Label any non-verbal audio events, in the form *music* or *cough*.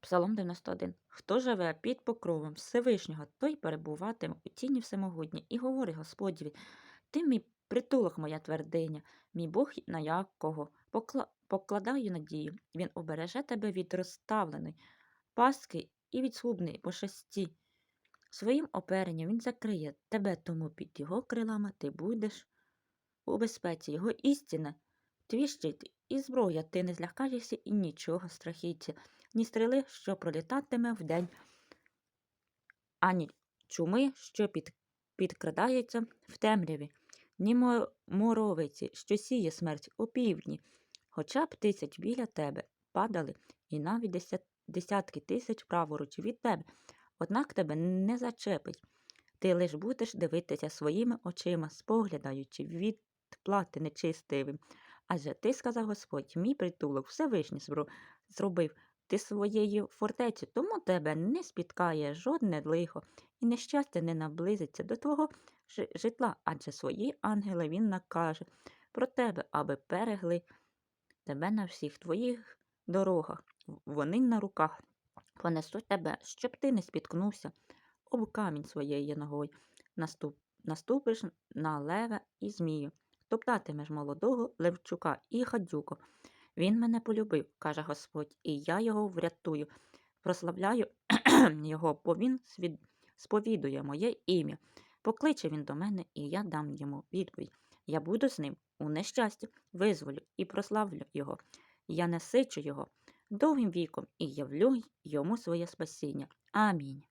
Псалом 91. Хто живе під покровом Всевишнього, той перебуватиме у тіні всемогутнє, і говорить Господіві, ти мій притулок, моя твердиня, мій Бог, на якого покла... покладаю надію. Він обереже тебе від розставленої пастки і від слубної пошесті. Своїм оперенням він закриє тебе, тому під його крилами ти будеш у безпеці. Його істина, твій щит і зброя, ти не злякаєшся і нічого страхіття, ні стріли, що пролітатиме вдень, ані чуми, що під... підкрадається в темряві, ні моровиці, що сіє смерть у півдні. Хоча б тисяч біля тебе падали, і навіть десят... десятки тисяч праворуч від тебе, однак тебе не зачепить. Ти лиш будеш дивитися своїми очима, споглядаючи від плати нечистивим. Адже ти, сказав Господь, мій притулок Всевишній зробив ти своєю фортецю, тому тебе не спіткає жодне лихо, і нещастя не наблизиться до твого житла, адже свої ангели він накаже про тебе, аби берегли тебе на всіх твоїх дорогах. Вони на руках понесуть тебе, щоб ти не спіткнувся об камінь своєю ногою. Наступ, наступиш на леве і змію, топтатимеш молодого левчука і гадюку. Він мене полюбив, каже Господь, і я його врятую. Прославляю *clears throat* його, бо він сповідує моє ім'я. Покличе він до мене, і я дам йому відповідь. Я буду з ним у нещасті, визволю і прославлю його. Я насичу його довгим віком і явлю йому своє спасіння. Амінь.